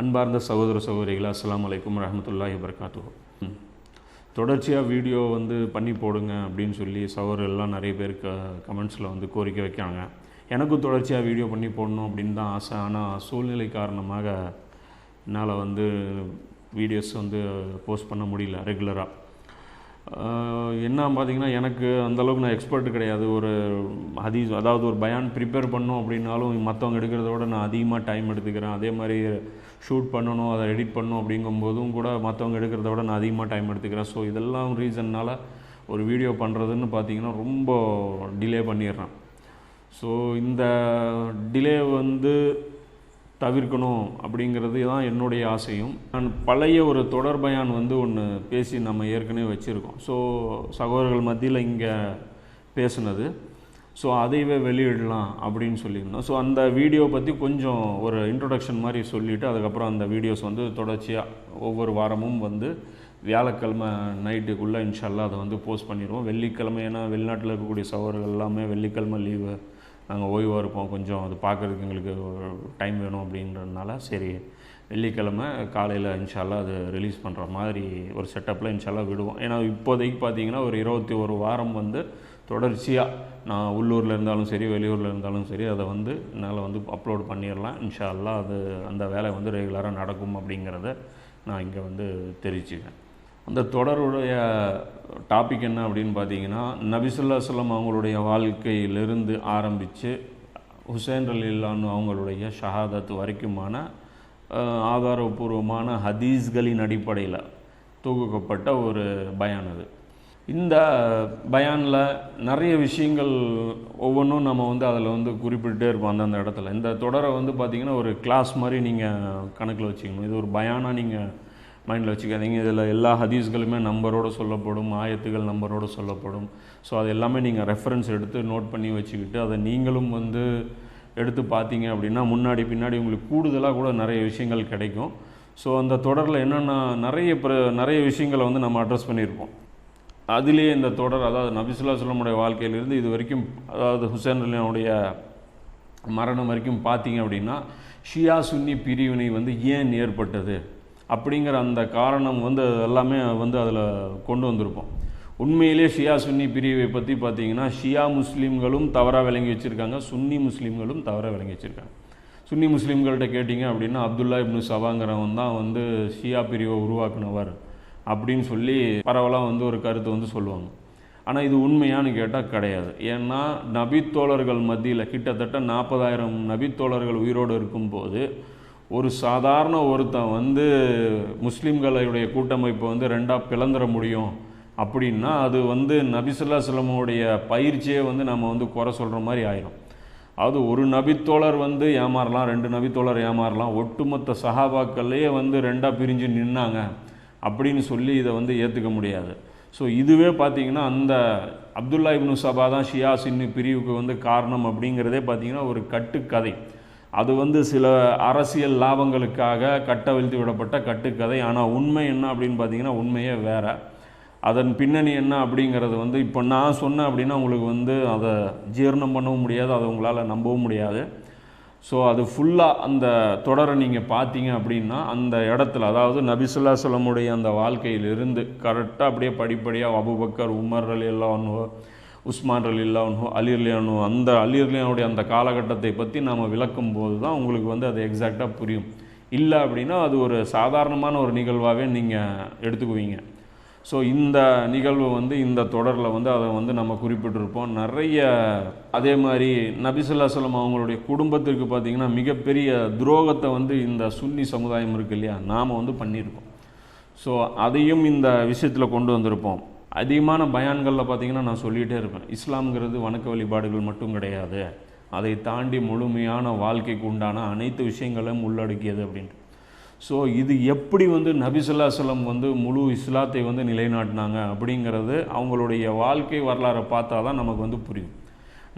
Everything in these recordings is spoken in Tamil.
அன்பார்ந்த சகோதர சகோதரிகளா அஸ்லாம் அலைக்கும் ரஹமத்துல்லாஹி வபரகாத்துஹு. தொடர்ச்சியாக வீடியோ வந்து பண்ணி போடுங்க அப்படின்னு சொல்லி சகோதரெல்லாம் நிறைய பேர் க கமெண்ட்ஸில் வந்து கோரிக்கை வைக்கிறாங்க. எனக்கும் தொடர்ச்சியாக வீடியோ பண்ணி போடணும் அப்படின்னு தான் ஆசை. ஆனால் சூழ்நிலை காரணமாக என்னால் வந்து வீடியோஸ் வந்து போஸ்ட் பண்ண முடியல ரெகுலராக என்ன பார்த்தீங்கன்னா எனக்கு அந்தளவுக்கு நான் எக்ஸ்பர்ட் கிடையாது. ஒரு ஹதீஸ் அதாவது ஒரு பயான் ப்ரிப்பேர் பண்ணோம் அப்படின்னாலும் மற்றவங்க எடுக்கிறத விட நான் அதிகமாக டைம் எடுத்துக்கிறேன். அதே மாதிரி ஷூட் பண்ணணும் அதை எடிட் பண்ணணும் அப்படிங்கும்போதும் கூட மற்றவங்க எடுக்கிறத விட நான் அதிகமாக டைம் எடுத்துக்கிறேன். ஸோ இதெல்லாம் ரீசன்னால் ஒரு வீடியோ பண்ணுறதுன்னு பார்த்தீங்கன்னா ரொம்ப டிலே பண்ணிடுறேன். ஸோ இந்த டிலே வந்து தவிர்க்கணும் அப்படிங்கிறது தான் என்னுடைய ஆசையும். நான் பழைய ஒரு தொடர் பயான் வந்து ஒன்று பேசி நம்ம ஏற்கனவே வச்சுருக்கோம். ஸோ சகோதரர்கள் மத்தியில் இங்கே பேசுனது. ஸோ அதையவே வெளியிடலாம் அப்படின்னு சொல்லியிருந்தோம். ஸோ அந்த வீடியோ பற்றி கொஞ்சம் ஒரு இன்ட்ரொடக்ஷன் மாதிரி சொல்லிவிட்டு அதுக்கப்புறம் அந்த வீடியோஸ் வந்து தொடர்ச்சியாக ஒவ்வொரு வாரமும் வந்து வியாழக்கிழமை நைட்டுக்குள்ளே இன்ஷால்லா அதை வந்து போஸ்ட் பண்ணிடுவோம். வெள்ளிக்கிழமை ஏன்னா வெளிநாட்டில் இருக்கக்கூடிய சவர்கள் எல்லாமே வெள்ளிக்கிழமை லீவு நாங்கள் ஓய்வாக இருப்போம். கொஞ்சம் அது பார்க்குறதுக்கு எங்களுக்கு டைம் வேணும் அப்படின்றதுனால சரி வெள்ளிக்கிழமை காலையில் இன்ஷால்லா அது ரிலீஸ் பண்ணுற மாதிரி ஒரு செட்டப்பில் இன்ஷால்லா விடுவோம். ஏன்னா இப்போதைக்கு பார்த்தீங்கன்னா ஒரு இருபத்தி ஒரு வாரம் வந்து தொடர்ச்சியாக நான் உள்ளூரில் இருந்தாலும் சரி வெளியூரில் இருந்தாலும் சரி அதை வந்து என்னால் வந்து அப்லோட் பண்ணிடலாம். இன்ஷா அல்லா அது அந்த வேலை வந்து ரெகுலராக நடக்கும் அப்படிங்கிறத நான் இங்கே வந்து தெரிவிச்சுக்கிறேன். அந்த தொடருடைய டாபிக் என்ன அப்படின்னு பார்த்தீங்கன்னா நபிசுல்லா சொல்லம் அவங்களுடைய வாழ்க்கையிலிருந்து ஆரம்பித்து ஹுசேன் அலில்லான்னு அவங்களுடைய ஷஹாதத் வரைக்குமான ஆதாரபூர்வமான ஹதீஸ்களின் அடிப்படையில் தொகுக்கப்பட்ட ஒரு பயான் அது. இந்த பயானில் நிறைய விஷயங்கள் ஒவ்வொன்றும் நம்ம வந்து அதில் வந்து குறிப்பிட்டே இருப்போம் அந்தந்த இடத்துல. இந்த தொடரை வந்து பார்த்திங்கன்னா ஒரு கிளாஸ் மாதிரி நீங்கள் கணக்கில் வச்சுக்கணும். இது ஒரு பயானாக நீங்கள் மைண்டில் வச்சுக்காதீங்க. இதில் எல்லா ஹதீஸ்களுமே நம்பரோடு சொல்லப்படும் ஆயத்துகள் நம்பரோடு சொல்லப்படும். ஸோ அது எல்லாமே நீங்கள் ரெஃபரன்ஸ் எடுத்து நோட் பண்ணி வச்சுக்கிட்டு அதை நீங்களும் வந்து எடுத்து பார்த்தீங்க அப்படின்னா முன்னாடி பின்னாடி உங்களுக்கு கூடுதலாக கூட நிறைய விஷயங்கள் கிடைக்கும். ஸோ அந்த தொடரில் என்னென்னா நிறைய பிர நிறைய விஷயங்களை வந்து நம்ம அட்ரஸ் பண்ணியிருப்போம் அதுலேயே இந்த தொடர் அதாவது நபிசுல்லா சொல்லமுடைய வாழ்க்கையிலிருந்து இது வரைக்கும் அதாவது ஹுசேன் அலியாவுடைய மரணம் வரைக்கும் பார்த்தீங்க அப்படின்னா ஷியா சுன்னி பிரிவினை வந்து ஏன் ஏற்பட்டது? அப்படிங்கிற அந்த காரணம் வந்து எல்லாமே வந்து அதில் கொண்டு வந்திருப்போம். உண்மையிலே ஷியா சுன்னி பிரிவை பற்றி பார்த்தீங்கன்னா ஷியா முஸ்லீம்களும் தவறாக விளங்கி வச்சுருக்காங்க சுன்னி முஸ்லீம்களும் தவறாக விளங்கி வச்சுருக்காங்க. சுன்னி முஸ்லீம்கள்கிட்ட கேட்டிங்க அப்படின்னா அப்துல்லா இப்னு சவாங்கிறவன் தான் வந்து ஷியா பிரிவை உருவாக்குனவர். அப்படின்னு சொல்லி பரவலாக வந்து ஒரு கருத்து வந்து சொல்லுவாங்க. ஆனால் இது உண்மையானு கேட்டால் கிடையாது. ஏன்னா நபித்தோழர்கள் மத்தியில் கிட்டத்தட்ட நாற்பதாயிரம் நபித்தோழர்கள் உயிரோடு இருக்கும்போது ஒரு சாதாரண ஒருத்தன் வந்து முஸ்லீம்களுடைய கூட்டமைப்பை வந்து ரெண்டாக பிளந்துட முடியும் அப்படின்னா அது வந்து நபிசுல்லா சிலமுடைய பயிற்சியே வந்து நம்ம வந்து குறை சொல்கிற மாதிரி ஆயிரும். அது ஒரு நபித்தோழர் வந்து ஏமாறலாம் ரெண்டு நபித்தோழர் ஏமாறலாம் ஒட்டுமொத்த சகாபாக்கள்லேயே வந்து ரெண்டாக பிரிஞ்சு நின்னாங்க. அப்படின்னு சொல்லி இதை வந்து ஏற்றுக்க முடியாது. ஸோ இதுவே பார்த்திங்கன்னா அந்த அப்துல்லா இப்னு சபா தான் ஷியா சின்னு பிரிவுக்கு வந்து காரணம் அப்படிங்கிறதே பார்த்திங்கன்னா ஒரு கட்டுக்கதை. அது வந்து சில அரசியல் லாபங்களுக்காக கட்டவிழ்த்து விடப்பட்ட கட்டுக்கதை. ஆனால் உண்மை என்ன அப்படின்னு பார்த்தீங்கன்னா உண்மையே வேறு. அதன் பின்னணி என்ன அப்படிங்கிறது வந்து இப்போ நான் சொன்னேன் அப்படின்னா உங்களுக்கு வந்து அதை ஜீரணம் பண்ணவும் முடியாது அதை உங்களால் நம்பவும் முடியாது. ஸோ அது ஃபுல்லாக அந்த தொடரை நீங்கள் பார்த்தீங்க அப்படின்னா அந்த இடத்துல அதாவது நபிசுல்லா சொல்லமுடைய அந்த வாழ்க்கையிலிருந்து கரெக்டாக அப்படியே படிப்படியாக அபுபக்கர் உமர் அலி அல்லாஹோ உஸ்மான் அலி அல்லாஹோ அலி அந்த அலிர்லியானுடைய அந்த காலகட்டத்தை பற்றி நாம் விளக்கும் போது தான் உங்களுக்கு வந்து அது எக்ஸாக்டாக புரியும். இல்லை அப்படின்னா அது ஒரு சாதாரணமான ஒரு நிகழ்வாகவே நீங்கள் எடுத்துக்குவீங்க. ஸோ இந்த நிகழ்வு வந்து இந்த தொடரில் வந்து அதை வந்து நம்ம குறிப்பிட்டிருப்போம். நிறைய அதே மாதிரி நபிசுல்லா சொல்லம் அவங்களுடைய குடும்பத்திற்கு பார்த்திங்கன்னா மிகப்பெரிய துரோகத்தை வந்து இந்த சுன்னி சமுதாயம் இருக்கு இல்லையா? நாம் வந்து பண்ணியிருக்கோம். ஸோ அதையும் இந்த விஷயத்தில் கொண்டு வந்திருப்போம். அதிகமான பயான்களில் பார்த்திங்கன்னா நான் சொல்லிகிட்டே இருப்பேன். இஸ்லாம்ங்கிறது வணக்க வழிபாடுகள் மட்டும் கிடையாது. அதை தாண்டி முழுமையான வாழ்க்கைக்கு உண்டான அனைத்து விஷயங்களும் உள்ளடக்கியது அப்படின்ட்டு. ஸோ இது எப்படி வந்து நபிசுல்லா சொல்லம் வந்து முழு இஸ்லாத்தை வந்து நிலைநாட்டினாங்க அப்படிங்கிறது அவங்களுடைய வாழ்க்கை வரலாறை பார்த்தா தான் நமக்கு வந்து புரியும்.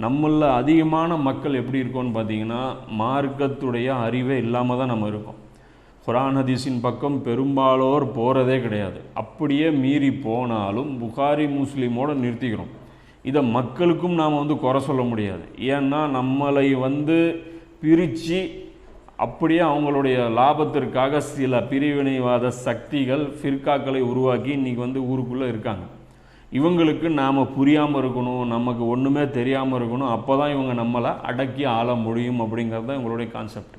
நம்மளில் அதிகமான மக்கள் எப்படி இருக்கோன்னு பார்த்தீங்கன்னா மார்க்கத்துடைய அறிவே இல்லாமல் தான் நம்ம இருக்கோம். குரான் ஹதீஸின் பக்கம் பெரும்பாலோர் போகிறதே கிடையாது. அப்படியே மீறி போனாலும் புகாரி முஸ்லீமோடு நிறுத்திக்கிறோம். இதை மக்களுக்கும் நாம் வந்து குறை சொல்ல முடியாது. ஏன்னா நம்மளை வந்து பிரித்து அப்படியே அவங்களுடைய லாபத்திற்காக சில பிரிவினைவாத சக்திகள் ஃபிர்காக்களை உருவாக்கி இன்றைக்கி வந்து ஊருக்குள்ளே இருக்காங்க. இவங்களுக்கு நாம் புரியாமல் இருக்கணும் நமக்கு ஒன்றுமே தெரியாமல் இருக்கணும் அப்போ தான் இவங்க நம்மளை அடக்கி ஆள முடியும் அப்படிங்கிறது தான் இவங்களுடைய கான்செப்ட்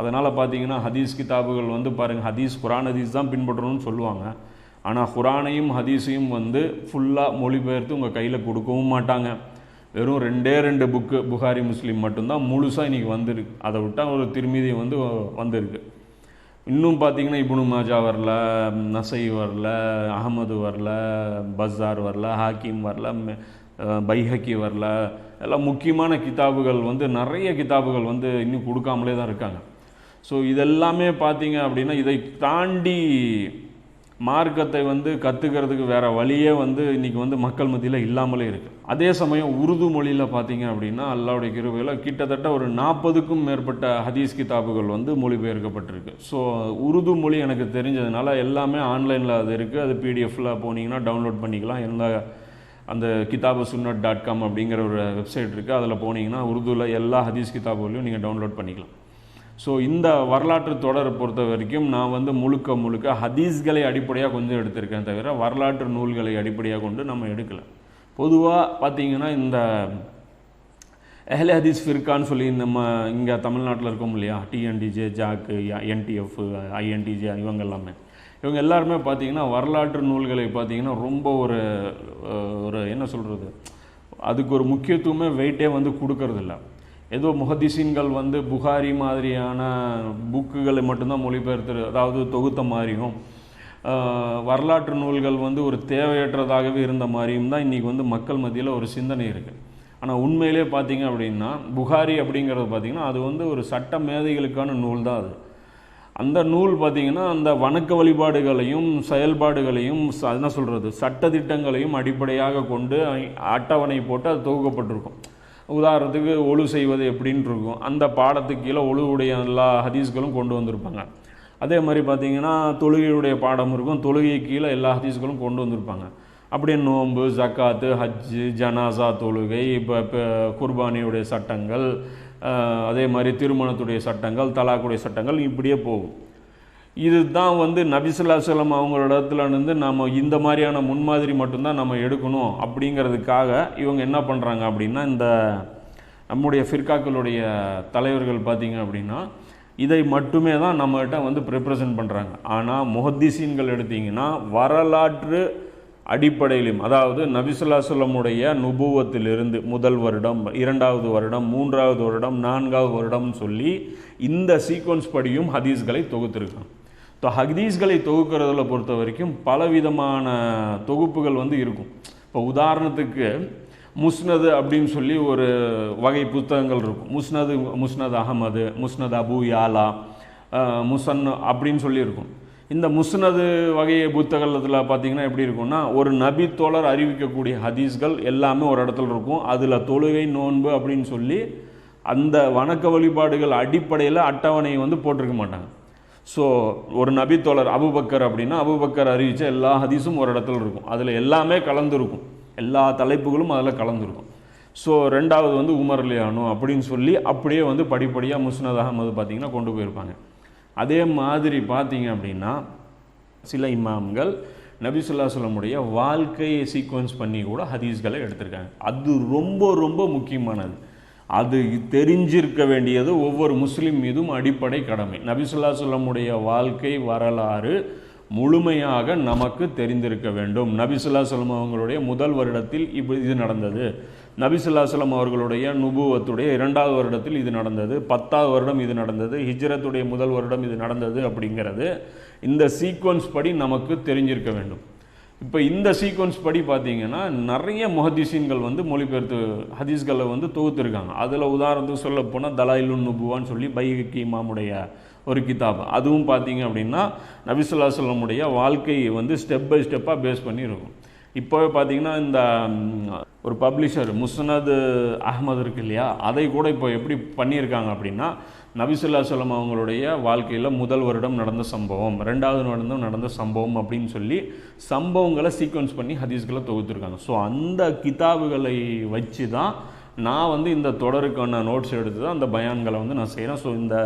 அதனால் பார்த்தீங்கன்னா ஹதீஸ் கிதாபுகள் வந்து பாருங்கள் ஹதீஸ் குரான் ஹதீஸ் தான் பின்பற்றணும்னு சொல்லுவாங்க. ஆனால் குரானையும் ஹதீஸையும் வந்து ஃபுல்லாக மொழிபெயர்த்து உங்கள் கையில் கொடுக்கவும் மாட்டாங்க. வெறும் ரெண்டே ரெண்டு புக்கு புகாரி முஸ்லீம் மட்டும்தான் முழுசாக இன்றைக்கி வந்திருக்கு. அதை விட்டால் ஒரு திருமீதி வந்து வந்திருக்கு. இன்னும் பார்த்தீங்கன்னா இப்னு மாஜா வரல நசை வரல அகமது வரல பஸார் வரல ஹாக்கிம் வரல பைஹக்கி வரல. எல்லாம் முக்கியமான கிதாபுகள் வந்து நிறைய கிதாபுகள் வந்து இன்னும் கொடுக்காமலே தான் இருக்காங்க. ஸோ இதெல்லாமே பார்த்தீங்க அப்படின்னா இதை தாண்டி மார்க்கத்தை வந்து கற்றுக்கிறதுக்கு வேறு வழியே வந்து இன்றைக்கி வந்து மக்கள் மத்தியில் இல்லாமலே இருக்குது அதே சமயம் உருது மொழியில் பார்த்தீங்க அப்படின்னா அல்லாவுடைய கிருபையில் கிட்டத்தட்ட ஒரு நாற்பதுக்கும் மேற்பட்ட ஹதீஸ் கிதாபுகள் வந்து மொழிபெயர்க்கப்பட்டிருக்கு. ஸோ உருது மொழி எனக்கு தெரிஞ்சதுனால எல்லாமே ஆன்லைனில் அது இருக்குது அது பிடிஎஃபில் போனீங்கன்னா டவுன்லோட் பண்ணிக்கலாம். எல்லா அந்த கிதாபு சுன்னட் டாட் காம் அப்படிங்கிற ஒரு வெப்சைட் இருக்குது அதில் போனீங்கன்னா உருதுவில் எல்லா ஹதீஸ் கிதாபுகளையும் நீங்கள் டவுன்லோட் பண்ணிக்கலாம். ஸோ இந்த வரலாற்று தொடரை பொறுத்த வரைக்கும் நான் வந்து முழுக்க முழுக்க ஹதீஸ்களை அடிப்படையாக கொஞ்சம் எடுத்திருக்கேன் தவிர வரலாற்று நூல்களை அடிப்படையாக கொண்டு நம்ம எடுக்கலை. பொதுவாக பார்த்தீங்கன்னா இந்த எஹ்லே ஹதீஸ் ஃபிர்கான்னு சொல்லி நம்ம இங்கே தமிழ்நாட்டில் இருக்கோம் இல்லையா? டிஎன்டிஜே ஜாக்கு என்டிஎஃப் ஐஎன்டிஜே இவங்க எல்லாமே. இவங்க எல்லாருமே பார்த்தீங்கன்னா வரலாற்று நூல்களை பார்த்தீங்கன்னா ரொம்ப ஒரு ஒரு என்ன சொல்கிறது அதுக்கு ஒரு முக்கியத்துவமே வெயிட்டே வந்து கொடுக்கறதில்ல. ஏதோ முஹதிசீன்கள் வந்து புகாரி மாதிரியான புக்குகளை மட்டும்தான் மொழிபெயர்த்து அதாவது தொகுத்த மாதிரியும் வரலாற்று நூல்கள் வந்து ஒரு தேவையற்றதாகவே இருந்த மாதிரியும் தான் இன்றைக்கி வந்து மக்கள் மத்தியில் ஒரு சிந்தனை இருக்குது ஆனால் உண்மையிலே பார்த்தீங்க அப்படின்னா புகாரி அப்படிங்கிறது பார்த்தீங்கன்னா அது வந்து ஒரு சட்ட மேதைகளுக்கான நூல் தான் அது. அந்த நூல் பார்த்தீங்கன்னா அந்த வணக்க வழிபாடுகளையும் செயல்பாடுகளையும் என்ன சொல்கிறது சட்டதிட்டங்களையும் அடிப்படையாக கொண்டு அட்டவணை போட்டு அது தொகுக்கப்பட்டிருக்கும். உதாரணத்துக்கு ஒழு செய்வது எப்படின்னு இருக்கும். அந்த பாடத்துக்கு கீழே ஒழுவுடைய எல்லா ஹதீஸ்களும் கொண்டு வந்திருப்பாங்க. அதே மாதிரி பார்த்தீங்கன்னா தொழுகையுடைய பாடம் இருக்கும். தொழுகை கீழே எல்லா ஹதீஸ்களும் கொண்டு வந்திருப்பாங்க. அப்படியே நோன்பு ஜக்காத்து ஹஜ்ஜு ஜனாசா தொழுகை இப்போ இப்போ குர்பானியுடைய சட்டங்கள் அதே மாதிரி திருமணத்துடைய சட்டங்கள் தலாக்குடைய சட்டங்கள் இப்படியே போகும். இதுதான் வந்து நபிசுல்லா சொல்லம் அவங்களோட இடத்துல இருந்து நம்ம இந்த மாதிரியான முன்மாதிரி மட்டும்தான் நம்ம எடுக்கணும் அப்படிங்கிறதுக்காக இவங்க என்ன பண்ணுறாங்க அப்படின்னா இந்த நம்முடைய ஃபிர்காக்களுடைய தலைவர்கள் பார்த்திங்க அப்படின்னா இதை மட்டுமே தான் நம்மகிட்ட வந்து ப்ரிப்ரசன்ட் பண்ணுறாங்க ஆனால் முஹத்திசீன்கள் எடுத்தீங்கன்னா வரலாற்று அடிப்படையிலும் அதாவது நபிசுல்லா சொல்லமுடைய நுபுவத்திலிருந்து முதல் வருடம் இரண்டாவது வருடம் மூன்றாவது வருடம் நான்காவது வருடம்னு சொல்லி இந்த சீக்வன்ஸ் படியும் ஹதீஸ்களை தொகுத்திருக்காங்க. இப்போ ஹதீஸ்களை தொகுக்கிறதுல பொறுத்த வரைக்கும் பலவிதமான தொகுப்புகள் வந்து இருக்கும். இப்போ உதாரணத்துக்கு முஸ்னது அப்படின்னு சொல்லி ஒரு வகை புத்தகங்கள் இருக்கும். முஸ்னது முஸ்னத் அகமது முஸ்னத் அபு யாலா முசன் அப்படின்னு சொல்லி இருக்கும். இந்த முஸ்னது வகை புத்தகத்தில் பார்த்தீங்கன்னா எப்படி இருக்கும்னா ஒரு நபி தோழர் அறிவிக்கக்கூடிய ஹதீஸ்கள் எல்லாமே ஒரு இடத்துல இருக்கும். அதில் தொழுகை நோன்பு அப்படின்னு சொல்லி அந்த வணக்க வழிபாடுகள் அடிப்படையில் அட்டவணையை வந்து போட்டிருக்க மாட்டாங்க. ஸோ ஒரு நபித்தோழர் அபுபக்கர் அப்படின்னா அபுபக்கர் அறிவித்த எல்லா ஹதீஸும் ஒரு இடத்துல இருக்கும். அதில் எல்லாமே கலந்துருக்கும். எல்லா தலைப்புகளும் அதில் கலந்துருக்கும். ஸோ ரெண்டாவது வந்து உமர்லியானோ அப்படின்னு சொல்லி அப்படியே வந்து படிப்படியாக முஸ்னத் அகமது பார்த்தீங்கன்னா கொண்டு போயிருப்பாங்க. அதே மாதிரி பார்த்தீங்க அப்படின்னா சில இமாம்கள் நபிசுல்லா சொல்லமுடைய வாழ்க்கையை சீக்வன்ஸ் பண்ணி கூட ஹதீஸ்களை எடுத்திருக்காங்க. அது ரொம்ப ரொம்ப முக்கியமானது. அது தெரிஞ்சிருக்க வேண்டியது ஒவ்வொரு முஸ்லீம் மீதும் அடிப்படை கடமை. நபிசுல்லா சொல்லமுடைய வாழ்க்கை வரலாறு முழுமையாக நமக்கு தெரிந்திருக்க வேண்டும். நபிசுல்லா சொல்லம் அவங்களுடைய முதல் வருடத்தில் இப்படி இது நடந்தது. நபிசுல்லா சொல்லம் அவர்களுடைய நுபுவத்துடைய இரண்டாவது வருடத்தில் இது நடந்தது. பத்தாவது வருடம் இது நடந்தது. ஹிஜ்ரத்துடைய முதல் வருடம் இது நடந்தது அப்படிங்கிறது. இந்த சீக்வன்ஸ் படி நமக்கு தெரிஞ்சிருக்க வேண்டும். இப்போ இந்த சீக்வன்ஸ் படி பார்த்தீங்கன்னா நிறைய முஹதிசீன்கள் வந்து மொழிபெயர்த்து ஹதீஸ்களை வந்து தொகுத்துருக்காங்க. அதில் உதாரணத்துக்கு சொல்ல போனால் தலாயிலுன் நுபுவான்னு சொல்லி பைகி இமாமுடைய ஒரு கிதாப். அதுவும் பார்த்தீங்க அப்படின்னா நபிசுல்லா சொல்லமுடைய வாழ்க்கையை வந்து ஸ்டெப் பை ஸ்டெப்பாக பேஸ் பண்ணி இருக்கும் இப்போவே பார்த்தீங்கன்னா இந்த ஒரு பப்ளிஷர் முஸ்னது அஹமது இருக்கு இல்லையா? அதை கூட இப்போ எப்படி பண்ணியிருக்காங்க அப்படின்னா நபிசுல்லா சொல்லம் அவங்களுடைய வாழ்க்கையில் முதல் வருடம் நடந்த சம்பவம் ரெண்டாவது வருடம் நடந்த சம்பவம் அப்படின்னு சொல்லி சம்பவங்களை சீக்வன்ஸ் பண்ணி ஹதீஸ்களை தொகுத்துருக்காங்க. ஸோ அந்த கிதாபுகளை வச்சு தான் நான் வந்து இந்த தொடருக்கான நோட்ஸ் எடுத்து தான் அந்த பயான்களை வந்து நான் செய்கிறேன் ஸோ இந்த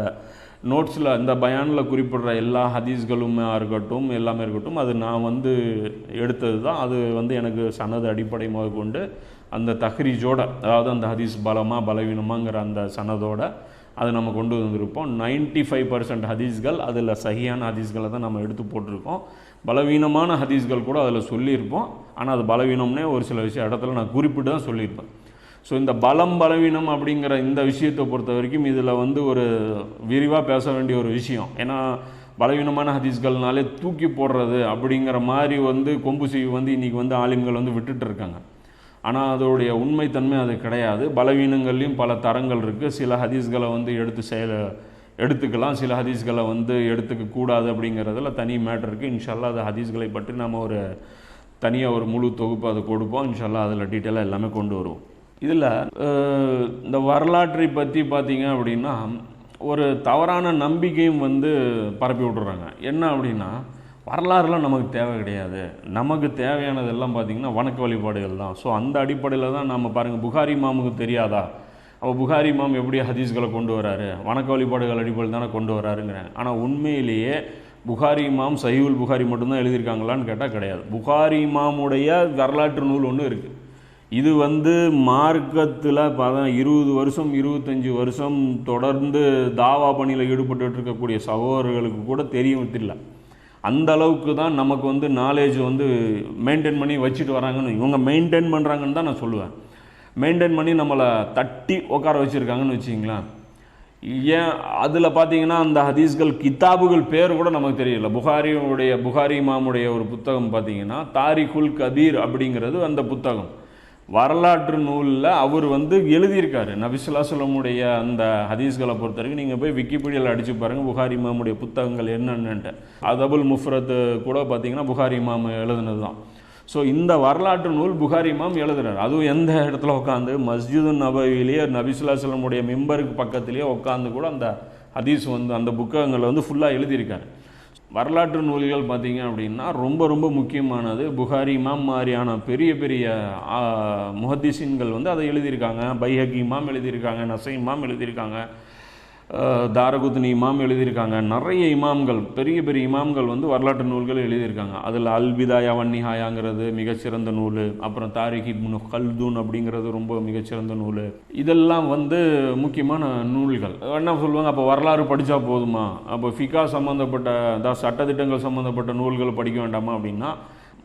நோட்ஸில் இந்த பயானில் குறிப்பிடுற எல்லா ஹதீஸ்களுமே இருக்கட்டும் எல்லாமே இருக்கட்டும் அது நான் வந்து எடுத்தது தான் அது வந்து எனக்கு சனது அடிப்படை கொண்டு அந்த தஹ்ரீஜோட அதாவது அந்த ஹதீஸ் பலமாக பலவீனமாங்கிற அந்த சனதோட அதை நம்ம கொண்டு வந்திருப்போம். 95% ஃபைவ் பர்சன்ட் ஹதீஸ்கள் அதில் சகியான ஹதீஸ்களை தான் நம்ம எடுத்து போட்டிருக்கோம். பலவீனமான ஹதீஸ்கள் கூட அதில் சொல்லியிருப்போம். ஆனால் அது பலவீனம்னே ஒரு சில விஷயம் இடத்துல நான் குறிப்பிட்டு தான் சொல்லியிருப்பேன். ஸோ இந்த பலம் பலவீனம் அப்படிங்கிற இந்த விஷயத்தை பொறுத்த வரைக்கும் இதில் வந்து ஒரு விரிவாக பேச வேண்டிய ஒரு விஷயம். ஏன்னா பலவீனமான ஹதீஸ்கள்னாலே தூக்கி போடுறது அப்படிங்கிற மாதிரி வந்து கொம்பு சீவி வந்து இன்றைக்கி வந்து ஆலிம்கள் வந்து விட்டுட்டு இருக்காங்க. ஆனால் அதோடைய உண்மைத்தன்மை அது கிடையாது. பலவீனங்கள்லையும் பல தரங்கள் இருக்குது சில ஹதீஸ்களை வந்து எடுத்து செயல எடுத்துக்கலாம். சில ஹதீஸ்களை வந்து எடுத்துக்க கூடாது அப்படிங்கிறதுல தனி மேட்டர் இருக்குது இன்ஷால்லா அது ஹதீஸ்களை பற்றி நம்ம ஒரு தனியாக ஒரு முழு தொகுப்பு அதை கொடுப்போம். இன்ஷால்லா அதில் டீட்டெயிலாக எல்லாமே கொண்டு வருவோம். இதில் இந்த வரலாற்றை பற்றி பார்த்தீங்க அப்படின்னா ஒரு தவறான நம்பிக்கையும் வந்து பரப்பி விட்டுறாங்க. என்ன அப்படின்னா வரலாறுலாம் நமக்கு தேவை கிடையாது. நமக்கு தேவையானதெல்லாம் பார்த்திங்கன்னா வணக்க வழிபாடுகள் தான். ஸோ அந்த அடிப்படையில் தான் நம்ம பாருங்கள் புகாரி மாமுக்கு தெரியாதா? அப்போ புகாரி மாம் எப்படி ஹதீஸ்களை கொண்டு வராரு? வணக்க வழிபாடுகள் அடிப்படையில் தானே கொண்டு வராருங்கிறேன். ஆனால் உண்மையிலேயே புகாரி இமாம் சஹீவுல் புகாரி மட்டும்தான் எழுதியிருக்காங்களான்னு கேட்டால் கிடையாது. புகாரி இமாமுடைய வரலாற்று நூல் ஒன்று இருக்குது இது வந்து மார்க்கத்தில் பார்த்தா இருபது வருஷம் இருபத்தஞ்சி வருஷம் தொடர்ந்து தாவா பணியில் ஈடுபட்டு இருக்கக்கூடிய சகோதரர்களுக்கு கூட தெரியும் அந்த அளவுக்கு தான் நமக்கு வந்து நாலேஜ் வந்து மெயின்டைன் பண்ணி வச்சுட்டு வராங்கன்னு இவங்க மெயின்டைன் பண்ணுறாங்கன்னு தான் நான் சொல்லுவேன். மெயின்டைன் பண்ணி நம்மளை தட்டி உட்கார வச்சுருக்காங்கன்னு வச்சிங்களேன் ஏன் அதில் பார்த்தீங்கன்னா அந்த ஹதீஸ்கள் கிதாபுகள் பேர் கூட நமக்கு தெரியல. புகாரியுடைய புகாரி மாமுடைய ஒரு புத்தகம் பார்த்தீங்கன்னா தாரிகுல் கதீர் அப்படிங்கிறது அந்த புத்தகம். வரலாற்று நூலில் அவர் வந்து எழுதியிருக்காரு. நபிசுல்லாசலமுடைய அந்த ஹதீஸ்களை பொறுத்த வரைக்கும் நீங்கள் போய் விக்கிபீடியாவில் அடித்து பாருங்கள் புகாரி இமாமுடைய புத்தகங்கள் என்னென்னன்ட்டு. அதபுல் முஃப்ரத் கூட பார்த்தீங்கன்னா புகாரி இமாம் எழுதுனது தான் ஸோ இந்த வரலாற்று நூல் புகாரி இமாம் எழுதுறாரு. அதுவும் எந்த இடத்துல உட்காந்து மஸ்ஜிது நபவிலேயே நபிசுல்லாசலமுடைய மெம்பருக்கு பக்கத்துலேயே உட்காந்து கூட அந்த ஹதீஸ் வந்து அந்த புத்தகங்களை வந்து ஃபுல்லாக எழுதியிருக்காரு. வரலாற்று நூல்கள் பார்த்திங்க அப்படின்னா ரொம்ப ரொம்ப முக்கியமானது. புகாரி இமாம் மாதிரியான பெரிய பெரிய ஆ, வந்து அதை எழுதியிருக்காங்க. பைஹக் இமாம் எழுதியிருக்காங்க நசை இமாம் எழுதியிருக்காங்க. தாரகுத்னி இமாம் எழுதியிருக்காங்க. நிறைய இமாம்கள் பெரிய பெரிய இமாம்கள் வந்து வரலாற்று நூல்கள் எழுதியிருக்காங்க. அதில் அல்பிதாயா வன்னிஹாயாங்கிறது மிகச்சிறந்த நூல். அப்புறம் தாரிக் இப்னு கல்தூன் அப்படிங்கிறது ரொம்ப மிகச்சிறந்த நூல். இதெல்லாம் வந்து முக்கியமான நூல்கள். என்ன சொல்லுவாங்க? அப்போ வரலாறு படித்தா போதுமா? அப்போ ஃபிகா சம்மந்தப்பட்ட அதாவது சட்டத்திட்டங்கள் சம்மந்தப்பட்ட நூல்கள் படிக்க வேண்டாமா அப்படின்னா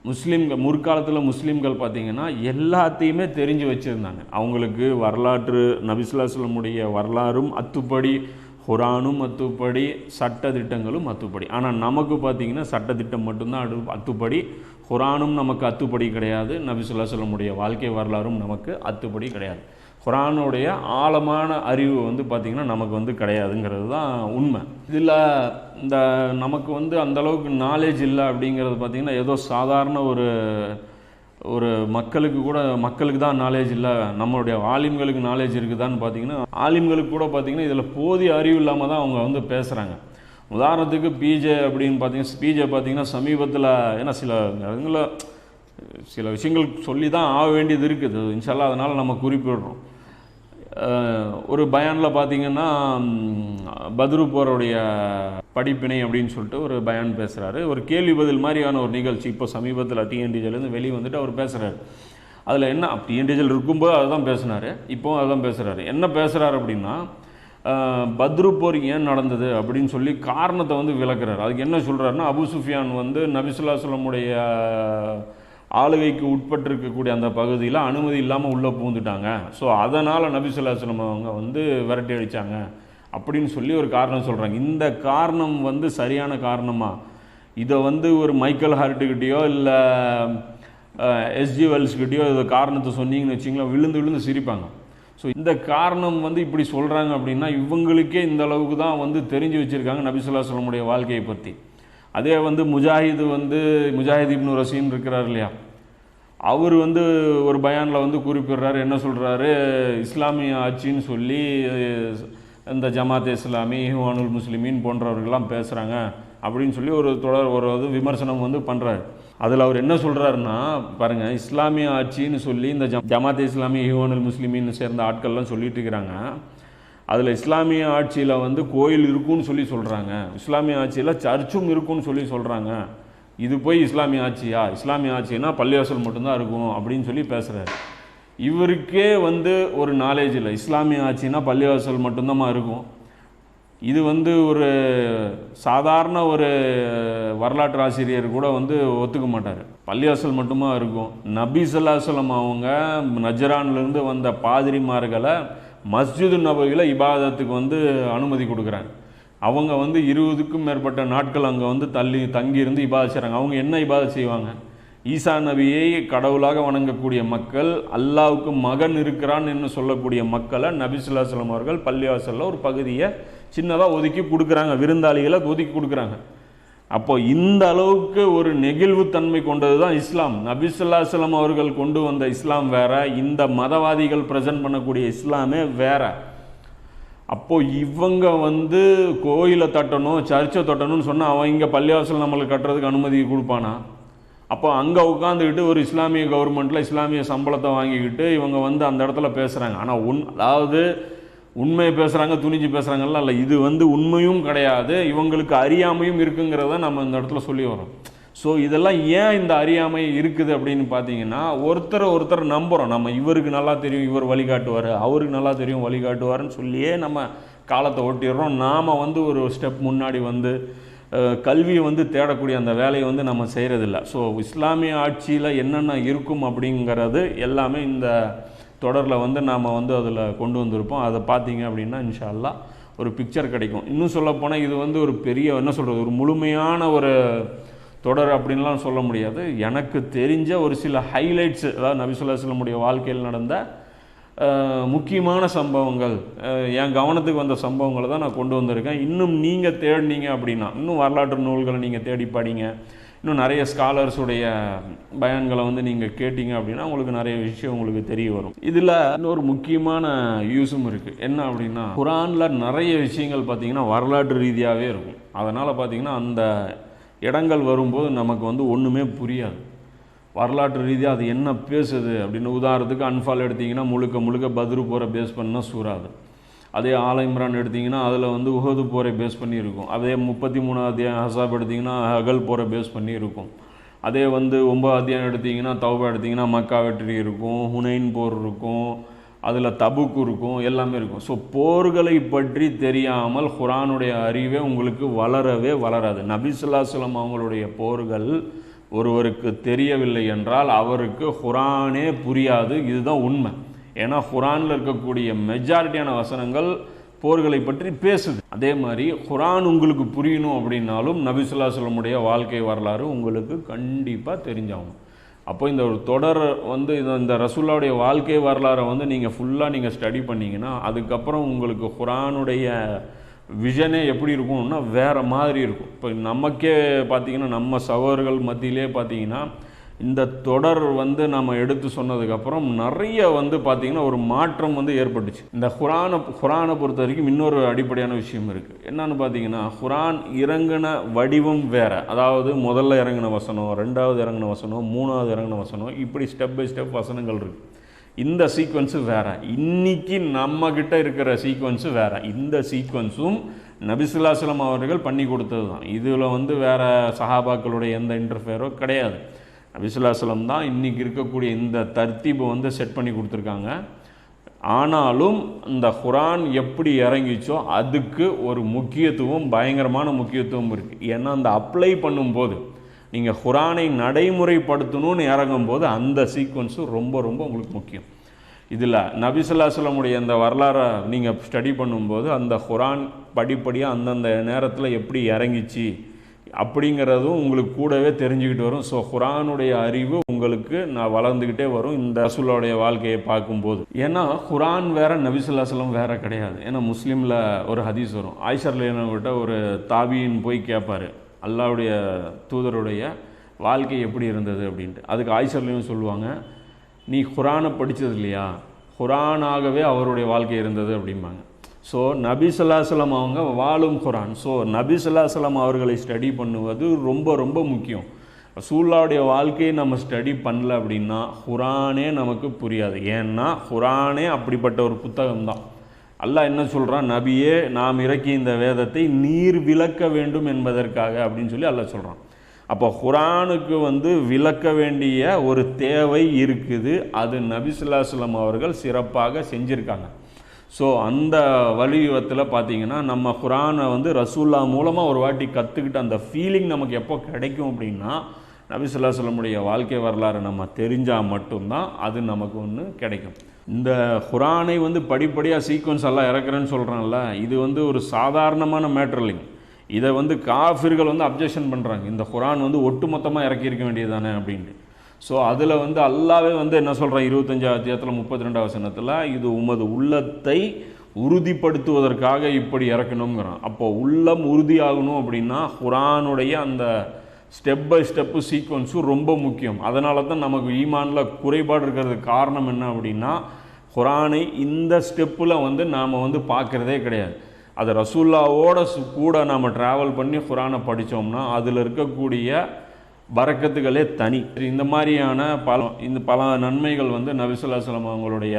முஸ்லீம்கள் முற்காலத்தில் முஸ்லீம்கள் பார்த்தீங்கன்னா எல்லாத்தையுமே தெரிஞ்சு வச்சுருந்தாங்க. அவங்களுக்கு வரலாற்று நபிசுல்லாஸ்லமுடைய வரலாறும் அத்துப்படி குரானும் அத்துப்படி சட்டதிட்டங்களும் அத்துப்படி. ஆனால் நமக்கு பார்த்தீங்கன்னா சட்டத்திட்டம் மட்டும்தான் அடு அத்துப்படி குரானும் நமக்கு அத்துப்படி கிடையாது. நபிசுல்லாஸ்லமுடைய வாழ்க்கை வரலாறும் நமக்கு அத்துப்படி கிடையாது. குரானுடைய ஆழமான அறிவு வந்து பார்த்திங்கன்னா நமக்கு வந்து கிடையாதுங்கிறது தான் உண்மை. இதில் இந்த நமக்கு வந்து அந்த அளவுக்கு நாலேஜ் இல்லை அப்படிங்கிறது பார்த்திங்கன்னா ஏதோ சாதாரண ஒரு ஒரு மக்களுக்கு கூட மக்களுக்கு தான் நாலேஜ் இல்லை நம்மளுடைய ஆலிம்களுக்கு நாலேஜ் இருக்குதான்னு பார்த்தீங்கன்னா ஆலிம்களுக்கு கூட பார்த்திங்கன்னா இதில் போதிய அறிவு இல்லாமல் தான் அவங்க வந்து பேசுகிறாங்க உதாரணத்துக்கு பிஜே அப்படின்னு பார்த்தீங்கன்னா பிஜே பார்த்திங்கன்னா சமீபத்தில் ஏன்னா சில இடங்களில் சில விஷயங்கள் சொல்லி தான் ஆக வேண்டியது இருக்குது. இன்ஷால்லாம் அதனால் நம்ம குறிப்பிடுறோம். ஒரு பயானில் பார்த்தீங்கன்னா பத்ரு போருடைய படிப்பினை அப்படின்னு சொல்லிட்டு ஒரு பயான் பேசுகிறாரு ஒரு கேள்வி பதில் மாதிரியான ஒரு நிகழ்ச்சி. இப்போ சமீபத்தில் டிஎன்டிஜிலேருந்து வெளியே வந்துட்டு அவர் பேசுகிறாரு அதில் என்ன டிஎன்டிஜில் இருக்கும்போது அதுதான் பேசினார். இப்போவும் அதுதான் பேசுகிறாரு என்ன பேசுகிறாரு அப்படின்னா பத்ரு போர் ஏன் நடந்தது அப்படின்னு சொல்லி காரணத்தை வந்து விளக்குறாரு. அதுக்கு என்ன சொல்கிறாருன்னா அபு சுஃபியான் வந்து நபிசுல்லா சொல்லமுடைய ஆளுகைக்கு உட்பட்டிருக்கக்கூடிய அந்த பகுதியில் அனுமதி இல்லாமல் உள்ளே பூந்துட்டாங்க ஸோ அதனால் நபிசுல்லாஸ்லம் அவங்க வந்து விரட்டி அடித்தாங்க அப்படின்னு சொல்லி ஒரு காரணம் சொல்கிறாங்க இந்த காரணம் வந்து சரியான காரணமாக இதை வந்து ஒரு மைக்கேல் ஹார்ட்டுக்கிட்டேயோ இல்லை எஸ்ஜி வெல்ஸ்கிட்டயோ இதை காரணத்தை சொன்னீங்கன்னு வச்சிங்களா விழுந்து விழுந்து சிரிப்பாங்க. ஸோ இந்த காரணம் வந்து இப்படி சொல்கிறாங்க அப்படின்னா இவங்களுக்கே இந்த அளவுக்கு தான் வந்து தெரிஞ்சு வச்சுருக்காங்க நபிசுல்லா சொல்லமுடைய வாழ்க்கையை பற்றி அதே வந்து முஜாஹிது வந்து முஜாஹித் இப்னு ரசீன் இருக்கிறார் இல்லையா? அவர் வந்து ஒரு பயானில் வந்து குறிப்பிடுறாரு என்ன சொல்கிறாரு இஸ்லாமிய ஆட்சின்னு சொல்லி இந்த ஜமாத் இஸ்லாமி ஹுவானுல் முஸ்லிமின் போன்றவர்கள்லாம் பேசுகிறாங்க அப்படின்னு சொல்லி ஒரு தொடர் ஒரு இது விமர்சனம் வந்து பண்ணுறாரு அதில் அவர் என்ன சொல்கிறாருன்னா பாருங்கள் இஸ்லாமிய ஆட்சின்னு சொல்லி இந்த ஜமாத் இஸ்லாமி ஹிவானுல் முஸ்லிமின்னு சேர்ந்த ஆட்கள்லாம் சொல்லிட்டு இருக்கிறாங்க. அதில் இஸ்லாமிய ஆட்சியில் வந்து கோயில் இருக்குன்னு சொல்லி சொல்கிறாங்க இஸ்லாமிய ஆட்சியில் சர்ச்சும் இருக்குன்னு சொல்லி சொல்கிறாங்க இது போய் இஸ்லாமிய ஆட்சியா? இஸ்லாமிய ஆட்சினா பள்ளிவாசல் மட்டும்தான் இருக்கும் அப்படின்னு சொல்லி பேசுகிறாரு இவருக்கே வந்து ஒரு நாலேஜ் இல்லை. இஸ்லாமிய ஆட்சினா பள்ளிவாசல் மட்டும்தாம்மா இருக்கும். இது வந்து ஒரு சாதாரண ஒரு வரலாற்று ஆசிரியர் கூட வந்து ஒத்துக்க மாட்டார். பள்ளிவாசல் மட்டுமா இருக்கும். நபி ஸல்லல்லாஹு அவங்க நஜரான்லேருந்து வந்த பாதிரிமார்களை மஸ்ஜிது நபவியில் இபாதத்துக்கு வந்து அனுமதி கொடுக்குறாங்க. அவங்க வந்து இருபதுக்கும் மேற்பட்ட நாட்கள் அங்கே வந்து தள்ளி தங்கியிருந்து இபாதத் செய்கிறாங்க அவங்க என்ன இபாதத் செய்வாங்க? ஈசா நபியை கடவுளாக வணங்கக்கூடிய மக்கள் அல்லாவுக்கு மகன் இருக்கிறான் என்று சொல்லக்கூடிய மக்களை நபி அவர்கள் பள்ளிவாசலில் ஒரு பகுதியை சின்னதாக ஒதுக்கி கொடுக்குறாங்க. விருந்தாளிகளை ஒதுக்கி கொடுக்குறாங்க. அப்போ இந்த அளவுக்கு ஒரு நெகிழ்வுத்தன்மை கொண்டது தான் இஸ்லாம் நபிசுல்லாஸ்லாம் அவர்கள் கொண்டு வந்த இஸ்லாம் வேற இந்த மதவாதிகள் ப்ரெசென்ட் பண்ணக்கூடிய இஸ்லாமே வேற. அப்போ இவங்க வந்து கோயிலை தட்டணும் சர்ச்சை தட்டணும்னு சொன்னால் அவன் இங்கே பள்ளிவாசல் நம்மளுக்கு கட்டுறதுக்கு அனுமதி கொடுப்பானா? அப்போ அங்கே உட்காந்துக்கிட்டு ஒரு இஸ்லாமிய கவர்மெண்ட்டில் இஸ்லாமிய சம்பளத்தை வாங்கிக்கிட்டு இவங்க வந்து அந்த இடத்துல பேசுகிறாங்க ஆனால் உன் அதாவது உண்மையை பேசுகிறாங்க துணிஞ்சு பேசுகிறாங்கல்ல இல்லை இது வந்து உண்மையும் கிடையாது இவங்களுக்கு அறியாமையும் இருக்குங்கிறத நம்ம இந்த இடத்துல சொல்லி வரோம் ஸோ இதெல்லாம் ஏன் இந்த அறியாமை இருக்குது அப்படின்னு பார்த்தீங்கன்னா ஒருத்தரை ஒருத்தர் நம்புகிறோம் நம்ம இவருக்கு நல்லா தெரியும் இவர் வழிகாட்டுவார் அவருக்கு நல்லா தெரியும் வழிகாட்டுவாருன்னு சொல்லியே நம்ம காலத்தை ஓட்டிடுறோம். நாம் வந்து ஒரு ஸ்டெப் முன்னாடி வந்து கல்வியை வந்து தேடக்கூடிய அந்த வேலையை வந்து நம்ம செய்கிறதில்ல ஸோ இஸ்லாமிய ஆட்சியில் என்னென்ன இருக்கும் அப்படிங்கிறது எல்லாமே இந்த தொடரில் வந்து நாம் வந்து அதில் கொண்டு வந்திருப்போம். அதை பார்த்தீங்க அப்படின்னா இன்ஷா அல்லாஹ் ஒரு பிக்சர் கிடைக்கும். இன்னும் சொல்லப்போனால் இது வந்து ஒரு பெரிய என்ன சொல்கிறது ஒரு முழுமையான ஒரு தொடர் அப்படின்லாம் சொல்ல முடியாது. எனக்கு தெரிஞ்ச ஒரு சில ஹைலைட்ஸ் அதாவது நபிசுல்லாஸ்லமுடைய வாழ்க்கையில் நடந்த முக்கியமான சம்பவங்கள் என் கவனத்துக்கு வந்த சம்பவங்களை தான் நான் கொண்டு வந்திருக்கேன். இன்னும் நீங்கள் தேடினீங்க அப்படின்னா இன்னும் வரலாற்று நூல்களை நீங்கள் தேடி படிங்க. இன்னும் நிறைய ஸ்காலர்ஸுடைய பயன்களை வந்து நீங்கள் கேட்டீங்க அப்படின்னா உங்களுக்கு நிறைய விஷயம் உங்களுக்கு தெரிய வரும். இதில் இன்னொரு முக்கியமான யூஸும் இருக்குது என்ன அப்படின்னா குரானில் நிறைய விஷயங்கள் பார்த்தீங்கன்னா வரலாற்று ரீதியாகவே இருக்கும். அதனால் பார்த்தீங்கன்னா அந்த இடங்கள் வரும்போது நமக்கு வந்து ஒன்றுமே புரியாது. வரலாற்று ரீதியாக அது என்ன பேசுது அப்படின்னு உதாரணத்துக்கு அன்ஃபால் எடுத்தீங்கன்னா முழுக்க முழுக்க பத்ரு போகிற பேஸ் பண்ணால் சூறாது. அதே ஆல இம்ரான் எடுத்தீங்கன்னா அதில் வந்து உஹது போரை பேஸ் பண்ணி இருக்கும் அதே முப்பத்தி மூணாவது அத்தியாயம் ஹசாப் எடுத்தீங்கன்னா அகல் போரை பேஸ் பண்ணி இருக்கும் அதே வந்து ஒம்பது அத்தியாயம் எடுத்தீங்கன்னா தௌபா எடுத்தீங்கன்னா மக்கா வெற்றி இருக்கும் ஹுனைன் போர் இருக்கும் அதில் தபுக்கு இருக்கும் எல்லாமே இருக்கும். ஸோ போர்களை பற்றி தெரியாமல் குரானுடைய அறிவே உங்களுக்கு வளரவே வளராது. நபிசுல்லாஸ்லம் அவங்களுடைய போர்கள் ஒருவருக்கு தெரியவில்லை என்றால் அவருக்கு குரானே புரியாது. இதுதான் உண்மை. ஏன்னா குரானில் இருக்கக்கூடிய மெஜாரிட்டியான வசனங்கள் போர்களை பற்றி பேசுது. அதே மாதிரி குரான் உங்களுக்கு புரியணும் அப்படின்னாலும் நபிசுல்லாஸ்லமுடைய வாழ்க்கை வரலாறு உங்களுக்கு கண்டிப்பாக தெரிஞ்சாகணும். அப்போ இந்த ஒரு தொடர் வந்து இந்த ரசுல்லாவுடைய ரசூல்லாவுடைய வாழ்க்கை வரலாறை வந்து நீங்கள் ஃபுல்லாக நீங்கள் ஸ்டடி பண்ணிங்கன்னா அதுக்கப்புறம் உங்களுக்கு குரானுடைய விஷனே எப்படி இருக்கும்னா வேறு மாதிரி இருக்கும். இப்போ நமக்கே பார்த்தீங்கன்னா நம்ம சகோதரர்கள் மத்தியிலே பார்த்தீங்கன்னா இந்த தொடர் வந்து நம்ம எடுத்து சொன்னதுக்கப்புறம் நிறைய வந்து பார்த்திங்கன்னா ஒரு மாற்றம் வந்து ஏற்பட்டுச்சு. இந்த குரானை குரானை பொறுத்த வரைக்கும் இன்னொரு அடிப்படையான விஷயம் இருக்குது என்னன்னு பார்த்தீங்கன்னா குரான் இறங்கின வடிவம் வேறு. அதாவது முதல்ல இறங்கின வசனம் ரெண்டாவது இறங்கின வசனம் மூணாவது இறங்கின வசனம் இப்படி ஸ்டெப் பை ஸ்டெப் வசனங்கள் இருக்குது இந்த சீக்வன்ஸு வேறு. இன்னைக்கு நம்ம இருக்கிற சீக்வன்ஸு வேறு. இந்த சீக்வன்ஸும் நபிசுல்லாஸ்லம் அவர்கள் பண்ணி கொடுத்தது தான் இதில் வந்து வேறு சஹாபாக்களுடைய எந்த இன்டர்ஃபியரோ கிடையாது. நபிசுல்லாஸ்லம் தான் இன்றைக்கி இருக்கக்கூடிய இந்த தர்த்தீபை வந்து செட் பண்ணி கொடுத்துருக்காங்க. ஆனாலும் இந்த குரான் எப்படி இறங்கிச்சோ அதுக்கு ஒரு முக்கியத்துவம் பயங்கரமான முக்கியத்துவம் இருக்குது ஏன்னா அந்த அப்ளை பண்ணும்போது நீங்கள் குரானை நடைமுறைப்படுத்தணும்னு இறங்கும்போது அந்த சீக்வன்ஸும் ரொம்ப ரொம்ப உங்களுக்கு முக்கியம். இதில் நபிசுல்லாசலமுடைய அந்த வரலாறை நீங்கள் ஸ்டடி பண்ணும்போது அந்த குரான் படிப்படியாக அந்தந்த நேரத்தில் எப்படி இறங்கிச்சு அப்படிங்கிறதும் உங்களுக்கு கூடவே தெரிஞ்சுக்கிட்டு வரும். ஸோ குரானுடைய அறிவு உங்களுக்கு நான் வளர்ந்துக்கிட்டே வரும் இந்த ரசூலோடைய வாழ்க்கையை பார்க்கும்போது. ஏன்னா குரான் வேற நபிசுல்லாஸ்லம் வேற கிடையாது. ஏன்னா முஸ்லீமில் ஒரு ஹதீஸ் வரும். ஆயிஷர்லேனவிட்ட ஒரு தாபியின் போய் கேட்பாரு அல்லாவுடைய தூதருடைய வாழ்க்கை எப்படி இருந்தது அப்படின்ட்டு. அதுக்கு ஆயிஷர்லையும் சொல்லுவாங்க நீ குரானை படித்தது இல்லையா? குரானாகவே அவருடைய வாழ்க்கை இருந்தது அப்படிம்பாங்க. ஸோ நபி சொல்லாசலம் அவங்க வாழும் குரான் ஸோ நபி சொல்லாசலம் அவர்களை ஸ்டடி பண்ணுவது ரொம்ப ரொம்ப முக்கியம். ரசூல்லாவுடைய வாழ்க்கையை நம்ம ஸ்டடி பண்ணல அப்படின்னா குரானே நமக்கு புரியாது. ஏன்னா குரானே அப்படிப்பட்ட ஒரு புத்தகம் தான் அல்லாஹ் என்ன சொல்கிறான் நபியே நாம் இறக்கிய இந்த வேதத்தை நீர் விளக்க வேண்டும் என்பதற்காக அப்படின்னு சொல்லி அல்லாஹ் சொல்கிறான் அப்போ குரானுக்கு வந்து விளக்க வேண்டிய ஒரு தேவை இருக்குது. அது நபிசுல்லாஸ்லம் அவர்கள் சிறப்பாக செஞ்சுருக்காங்க. ஸோ அந்த வடிவத்தில் பார்த்தீங்கன்னா நம்ம குரானை வந்து ரசூல்லா மூலமாக ஒரு வாட்டி கற்றுக்கிட்ட அந்த ஃபீலிங் நமக்கு எப்போ கிடைக்கும் அப்படின்னா நபிசுல்லா சொல்லமுடைய வாழ்க்கை வரலாறு நம்ம தெரிஞ்சால் மட்டும்தான் அது நமக்கு ஒன்று கிடைக்கும். இந்த குரானை வந்து படிப்படியாக சீக்வன்ஸ் எல்லாம் இறக்குறேன்னு சொல்கிறான்ல இது வந்து ஒரு சாதாரணமான மேட்ரு இல்லைங்க. இதை வந்து காஃபிர்கள் வந்து அப்ஜெக்ஷன் பண்ணுறாங்க இந்த குரான் வந்து ஒட்டுமொத்தமாக இறக்கியிருக்க வேண்டியது தானே அப்படின்ட்டு. ஸோ அதில் வந்து அல்லாவே வந்து என்ன சொல்கிறேன் இருபத்தஞ்சாவது அத்தியாயத்தில் முப்பத்தி ரெண்டாவது வசனத்தில் இது உமது உள்ளத்தை உறுதிப்படுத்துவதற்காக இப்படி இறக்கணுங்கிறான் அப்போ உள்ளம் உறுதியாகணும் அப்படின்னா குரானுடைய அந்த ஸ்டெப் பை ஸ்டெப்பு சீக்வன்ஸும் ரொம்ப முக்கியம். அதனால தான் நமக்கு ஈமானில் குறைபாடு இருக்கிறதுக்கு காரணம் என்ன அப்படின்னா குரானை இந்த ஸ்டெப்பில் வந்து நாம் வந்து பார்க்குறதே கிடையாது. அது ரசூல்லாவோட கூட நாம் ட்ராவல் பண்ணி குரானை படித்தோம்னா அதில் இருக்கக்கூடிய வரக்கத்துகளே தனி. இந்த மாதிரியான பல இந்த பல நன்மைகள் வந்து நபிசுல்லாஸ்லாம் அவங்களுடைய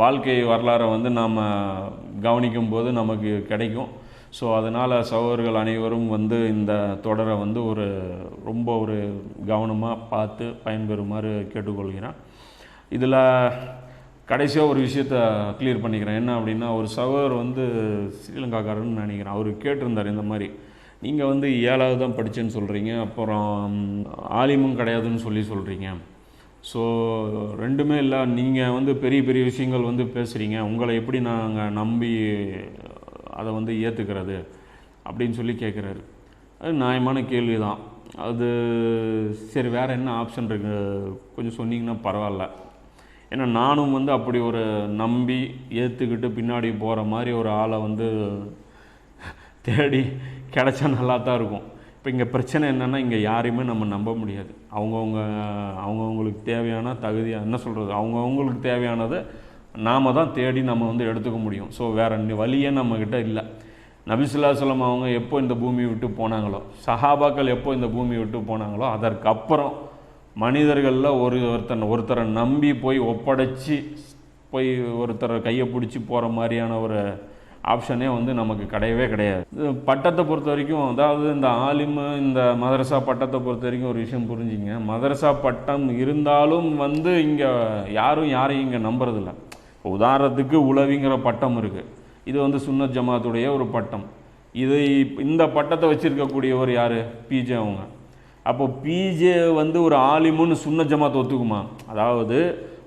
வாழ்க்கை வரலாறை வந்து நாம் கவனிக்கும் போது நமக்கு கிடைக்கும். ஸோ அதனால் சகோதரர்கள் அனைவரும் வந்து இந்த தொடரை வந்து ஒரு ரொம்ப ஒரு கவனமாக பார்த்து பயன்பெறுமாறு கேட்டுக்கொள்கிறேன். இதில் கடைசியாக ஒரு விஷயத்த கிளியர் பண்ணிக்கிறேன். என்ன அப்படின்னா ஒரு சகோதரர் வந்து ஸ்ரீலங்காக்காரன்னு நினைக்கிறேன். அவர் கேட்டிருந்தார் இந்த மாதிரி நீங்கள் வந்து ஏழாவது தான் படித்தேன்னு சொல்கிறீங்க அப்புறம் ஆலிமும் கிடையாதுன்னு சொல்லி சொல்கிறீங்க ஸோ ரெண்டுமே இல்லை நீங்கள் வந்து பெரிய பெரிய விஷயங்கள் வந்து பேசுகிறீங்க உங்களை எப்படி நாங்கள் நம்பி அதை வந்து ஏற்றுக்கிறது அப்படின்னு சொல்லி கேட்குறாரு அது நியாயமான கேள்வி தான் அது சரி வேறு என்ன ஆப்ஷன் இருக்கு? கொஞ்சம் சொன்னீங்கன்னா பரவாயில்ல. ஏன்னா நானும் வந்து அப்படி ஒரு நம்பி ஏற்றுக்கிட்டு பின்னாடி போகிற மாதிரி ஒரு ஆளை வந்து தேடி கிடச்சா நல்லா தான் இருக்கும். இப்போ இங்கே பிரச்சனை என்னென்னா இங்கே யாரையுமே நம்ம நம்ப முடியாது. அவங்கவுங்க அவங்கவுங்களுக்கு தேவையான தகுதியாக என்ன சொல்கிறது அவங்கவுங்களுக்கு தேவையானதை நாம் தான் தேடி நம்ம வந்து எடுத்துக்க முடியும். ஸோ வேறு வழியே நம்மக்கிட்ட இல்லை. நபிசுல்லாசலம் அவங்க எப்போ இந்த பூமியை விட்டு போனாங்களோ சஹாபாக்கள் எப்போ இந்த பூமியை விட்டு போனாங்களோ அதற்கப்புறம் மனிதர்களில் ஒரு ஒருத்தன் ஒருத்தரை நம்பி போய் ஒப்படைச்சி போய் ஒருத்தரை கையை பிடிச்சி போகிற மாதிரியான ஒரு ஆப்ஷனே வந்து நமக்கு கிடையவே கிடையாது. இது பட்டத்தை பொறுத்த வரைக்கும் அதாவது இந்த ஆலிமு இந்த மதரசா பட்டத்தை பொறுத்த வரைக்கும் ஒரு விஷயம் புரிஞ்சுங்க. மதரசா பட்டம் இருந்தாலும் வந்து இங்கே யாரும் யாரையும் இங்கே நம்புறதில்ல. உதாரணத்துக்கு உளவிங்கிற பட்டம் இருக்குது இது வந்து சுன்னத் ஜமாத்துடைய ஒரு பட்டம். இது இந்த பட்டத்தை வச்சுருக்கக்கூடியவர் யார்? பிஜே அவங்க. அப்போ பிஜே வந்து ஒரு ஆலிமுன்னு சுன்ன ஜமாத் ஒத்துக்குமா? அதாவது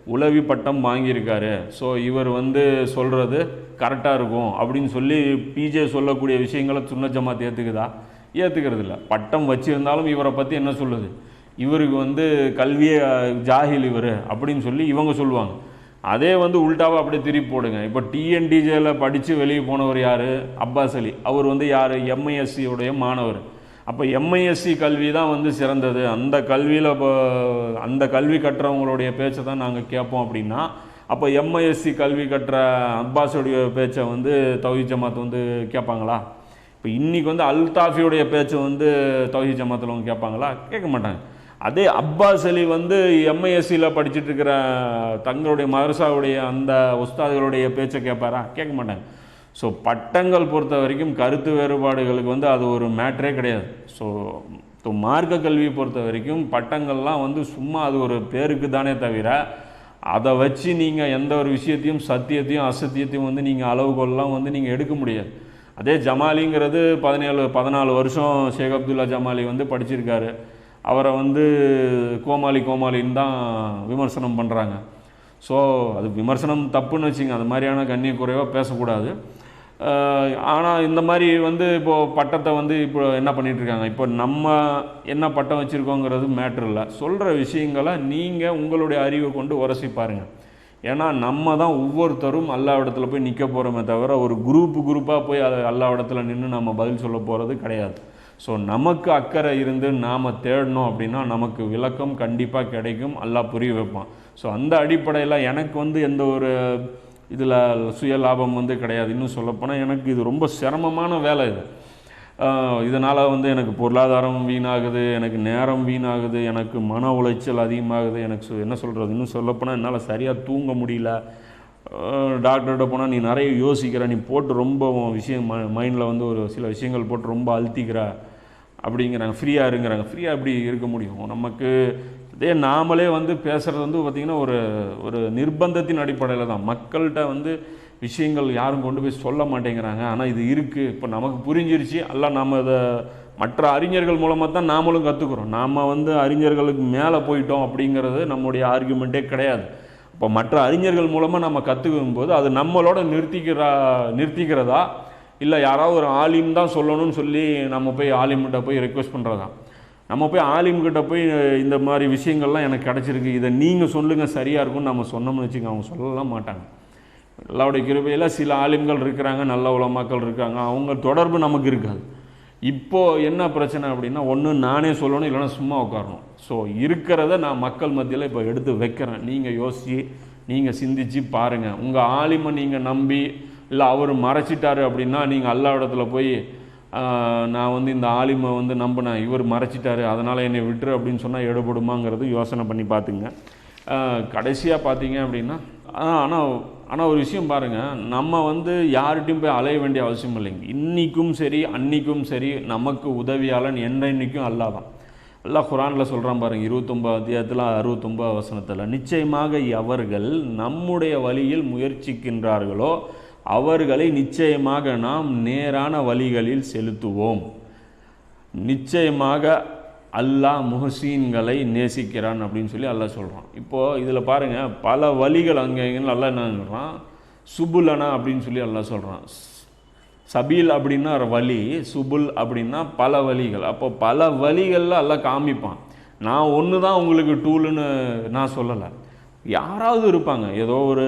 உளவி பட்டம் வாங்கியிருக்காரு. ஸோ இவர் வந்து சொல்கிறது கரெக்டாக இருக்கும் அப்படின்னு சொல்லி பிஜே சொல்லக்கூடிய விஷயங்களை சுன்ன ஜமாத் ஏற்றுக்குதா ஏற்றுக்கிறது இல்லை பட்டம் வச்சுருந்தாலும் இவரை பற்றி என்ன சொல்லுது? இவருக்கு வந்து கல்வியே ஜாகில் இவர் அப்படின்னு சொல்லி இவங்க சொல்லுவாங்க. அதே வந்து உள்டாவை அப்படியே திருப்பி போடுங்க. இப்போ டிஎன்டிஜேல படித்து வெளியே போனவர் யார்? அப்பாஸ் அலி. அவர் வந்து யார்? எம்ஐஎஸ்சியுடைய மாணவர். அப்போ எம்ஐஎஸ்சி கல்வி தான் வந்து சிறந்தது. அந்த கல்வியில் இப்போ அந்த கல்வி கற்றவங்களுடைய பேச்சை தான் நாங்கள் கேட்போம் அப்படின்னா அப்போ எம்ஐஎஸ்சி கல்வி கற்ற அப்பாஸுடைய பேச்சை வந்து தௌஹி ஜமாத் வந்து கேட்பாங்களா இப்போ இன்றைக்கி வந்து அல்தாஃபியுடைய பேச்சை வந்து தௌஹி ஜமாத்தில் அவங்க கேட்பாங்களா கேட்க மாட்டாங்க. அதே அப்பாஸ் அலி வந்து எம்ஐஎஸ்சியில் படிச்சுட்டு இருக்கிற தங்களுடைய மதரசாவுடைய அந்த உஸ்தாதுகளுடைய பேச்சை கேட்பாரா கேட்க மாட்டாங்க. ஸோ பட்டங்கள் பொறுத்த வரைக்கும் கருத்து வேறுபாடுகளுக்கு வந்து அது ஒரு மேட்ரே கிடையாது. ஸோ ஸோ மார்க்க கல்வியை பொறுத்த வரைக்கும் பட்டங்கள்லாம் வந்து சும்மா அது ஒரு பேருக்கு தானே தவிர அதை வச்சு நீங்கள் எந்த ஒரு விஷயத்தையும் சத்தியத்தையும் அசத்தியத்தையும் வந்து நீங்கள் அளவுகோல்லாம் வந்து நீங்கள் எடுக்க முடியாது. அதே ஜமாலிங்கிறது பதினேழு பதினாலு வருஷம் ஷேக் அப்துல்லா ஜமாலி வந்து படிச்சிருக்காரு. அவரை வந்து கோமாளி கோமாளின்னு தான் விமர்சனம் பண்ணுறாங்க ஸோ அது விமர்சனம் தப்புன்னு வச்சுங்க. அது மாதிரியான கண்ணிய குறைவாக பேசக்கூடாது. ஆனால் இந்த மாதிரி வந்து இப்போது பட்டத்தை வந்து இப்போ என்ன பண்ணிகிட்ருக்காங்க இப்போ நம்ம என்ன பட்டம் வச்சுருக்கோங்கிறது மேட்ரு இல்லை. சொல்கிற விஷயங்களை நீங்கள் உங்களுடைய அறிவை கொண்டு உரசி பாருங்கள் ஏன்னா நம்ம தான் ஒவ்வொருத்தரும் அல்லா இடத்துல போய் நிற்க போகிறோமே தவிர ஒரு குரூப் குரூப்பாக போய் அதை அல்லா இடத்துல நின்று நம்ம பதில் சொல்ல போகிறது கிடையாது. ஸோ நமக்கு அக்கறை இருந்து நாம் தேடணும் அப்படின்னா நமக்கு விளக்கம் கண்டிப்பாக கிடைக்கும். எல்லாம் புரிய வைப்பான். ஸோ அந்த அடிப்படையில் எனக்கு வந்து எந்த ஒரு இதில் சுய லாபம் வந்து கிடையாது. இன்னும் சொல்லப்போனால் எனக்கு இது ரொம்ப சிரமமான வேலை இது. இதனால் வந்து எனக்கு பொருளாதாரம் வீணாகுது எனக்கு நேரம் வீணாகுது எனக்கு மன உளைச்சல் அதிகமாகுது. எனக்கு என்ன சொல்கிறது இன்னும் சொல்லப்போனால் என்னால் சரியாக தூங்க முடியல. டாக்டர்கிட்ட போனால் நீ நிறைய யோசிக்கிற நீ போட்டு ரொம்ப விஷயம் ம மைண்டில் வந்து ஒரு சில விஷயங்கள் போட்டு ரொம்ப அழுத்திக்கிற. அப்படிங்கிறாங்க. ஃப்ரீயாக இருங்கிறாங்க. ஃப்ரீயாக எப்படி இருக்க முடியும்? நமக்கு இதே நாமளே வந்து பேசுகிறது வந்து பார்த்திங்கன்னா ஒரு ஒரு நிர்பந்தத்தின் அடிப்படையில் தான். மக்கள்கிட்ட வந்து விஷயங்கள் யாரும் கொண்டு போய் சொல்ல மாட்டேங்கிறாங்க. ஆனால் இது இருக்குது இப்போ நமக்கு புரிஞ்சிருச்சு. அல்ல நம்ம இதை மற்ற அறிஞர்கள் மூலமாக தான் நாமளும் கற்றுக்குறோம் நாம் வந்து அறிஞர்களுக்கு மேலே போயிட்டோம் அப்படிங்கிறது நம்முடைய ஆர்குமெண்ட்டே கிடையாது. இப்போ மற்ற அறிஞர்கள் மூலமாக நம்ம கற்றுக்கும் போது அது நம்மளோட நிறுத்திக்கிறா நிறுத்திக்கிறதா இல்லை யாராவது ஒரு ஆலிம் தான் சொல்லணும்னு சொல்லி நம்ம போய் ஆலிம்கிட்ட போய் ரெக்வெஸ்ட் பண்ணுறதா நம்ம போய் ஆலிம்கிட்ட போய் இந்த மாதிரி விஷயங்கள்லாம் எனக்கு கிடச்சிருக்கு. இதை நீங்கள் சொல்லுங்கள் சரியாக இருக்கும்னு நம்ம சொன்னோம்னு வச்சுங்க அவங்க சொல்லலாம் மாட்டாங்க. அல்லாவுடைய கிருபையில் சில ஆலிம்கள் இருக்கிறாங்க நல்ல உலமாக்கள் இருக்காங்க. அவங்க தொடர்பு நமக்கு இருக்காது. இப்போது என்ன பிரச்சனை அப்படின்னா ஒன்று நானே சொல்லணும் இல்லைன்னா சும்மா உட்காரணும். ஸோ இருக்கிறத நான் மக்கள் மத்தியில் இப்போ எடுத்து வைக்கிறேன். நீங்கள் யோசித்து நீங்கள் சிந்திச்சு பாருங்கள் உங்கள் ஆலிமை நீங்கள் நம்பி இல்லை அவர் மறைச்சிட்டாரு அப்படின்னா நீங்கள் அல்லா இடத்துல போய் நான் வந்து இந்த ஆலிமை வந்து நம்பினேன் இவர் மறைச்சிட்டாரு அதனால் என்னை விட்டுரு அப்படின்னு சொன்னால் எடுபடுமாங்கிறது யோசனை பண்ணி பார்த்துங்க. கடைசியாக பார்த்தீங்க அப்படின்னா ஆனால் ஆனால் ஒரு விஷயம் பாருங்கள் நம்ம வந்து யார்கிட்டையும் போய் அலைய வேண்டிய அவசியம் இல்லைங்க. இன்றைக்கும் சரி அன்னைக்கும் சரி நமக்கு உதவியாளன் என்றைக்கும் அல்லாஹ் தான் அல்லாஹ் குரானில் சொல்கிறான் பாருங்கள் இருபத்தொம்பது அத்தியாயத்தில் அறுபத்தொம்பது வசனத்தில் நிச்சயமாக அவர்கள் நம்முடைய வழியில் முயற்சிக்கின்றார்களோ அவர்களை நிச்சயமாக நாம் நேரான வழிகளில் செலுத்துவோம். நிச்சயமாக அல்லாஹ் முஹசீன்களை நேசிக்கிறான் அப்படின்னு சொல்லி அல்லாஹ் சொல்கிறான் இப்போது இதில் பாருங்கள் பல வழிகள் அங்கே இங்கே அல்லாஹ் என்ன சொல்கிறான் சுபுலனா அப்படின்னு சொல்லி அல்லாஹ் சொல்கிறான் சபீல் அப்படின்னா ஒரு வழி சுபுல் அப்படின்னா பல வழிகள். அப்போ பல வழிகளில் எல்லாம் காமிப்பான். நான் ஒன்று தான் உங்களுக்கு டூலுன்னு நான் சொல்லலை. யாராவது இருப்பாங்க. ஏதோ ஒரு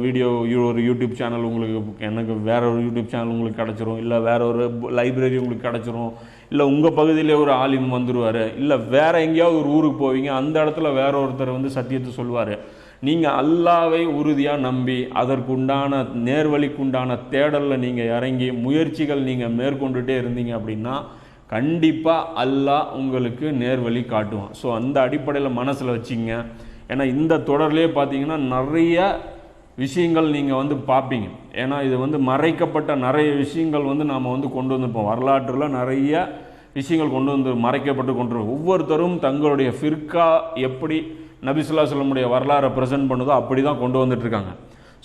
வீடியோ ஒரு யூடியூப் சேனல் உங்களுக்கு எனக்கு வேற ஒரு யூடியூப் சேனல் உங்களுக்கு கிடச்சிரும். இல்லை வேற ஒரு லைப்ரரி உங்களுக்கு கிடச்சிரும். இல்லை உங்கள் பகுதியிலே ஒரு ஆலிம் வந்துடுவார் இல்லை வேற எங்கேயாவது ஒரு ஊருக்கு போவீங்க. அந்த இடத்துல வேற ஒருத்தர் வந்து சத்தியத்தை சொல்லுவார். நீங்கள் அல்லாவை உறுதியாக நம்பி அதற்குண்டான நேர்வழிக்குண்டான தேடலில் நீங்கள் இறங்கி முயற்சிகள் நீங்கள் மேற்கொண்டுட்டே இருந்தீங்க அப்படின்னா கண்டிப்பாக அல்லாஹ் உங்களுக்கு நேர்வழி காட்டுவான். ஸோ அந்த அடிப்படையில் மனசில் வச்சிங்க. ஏன்னா இந்த தொடர்லேயே பார்த்தீங்கன்னா நிறைய விஷயங்கள் நீங்கள் வந்து பார்ப்பீங்க ஏன்னா இது வந்து மறைக்கப்பட்ட நிறைய விஷயங்கள் வந்து நாம் வந்து கொண்டு வந்திருப்போம். வரலாற்றில் நிறைய விஷயங்கள் கொண்டு வந்து மறைக்கப்பட்டு கொண்டு ஒவ்வொருத்தரும் தங்களுடைய ஃபிர்கா எப்படி நபிசுல்லா சொல்லமுடைய வரலாறை ப்ரெசென்ட் பண்ணுதோ அப்படி தான் கொண்டு வந்துட்டுருக்காங்க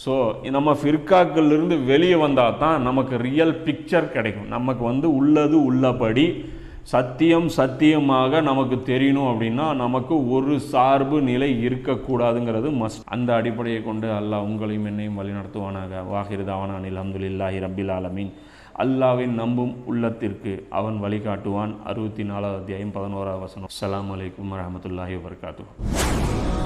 ஸோ நம்ம ஃபிர்காக்கள்லேருந்து வெளியே வந்தால் தான் நமக்கு ரியல் பிக்சர் கிடைக்கும். நமக்கு வந்து உள்ளது உள்ளபடி சத்தியம் சத்தியமாக நமக்கு தெரியணும் அப்படின்னா நமக்கு ஒரு சார்பு நிலை இருக்கக்கூடாதுங்கிறது மஸ்ட் அந்த அடிப்படையை கொண்டு அல்லாஹ் உங்களையும் என்னையும் வழிநடத்துவானாக. வாகிருதாவான அனில் அஹமதுல்லாஹி ரபில் ஆலமீன். அல்லாவின் நம்பும் உள்ளத்திற்கு அவன் வழிகாட்டுவான். அறுபத்தி நாலாவது அத்தியாயம் பதினோராவது வசனம். அஸ்லாம் வலைக்கம் வரமத்துல்லாஹி வபரகாத்து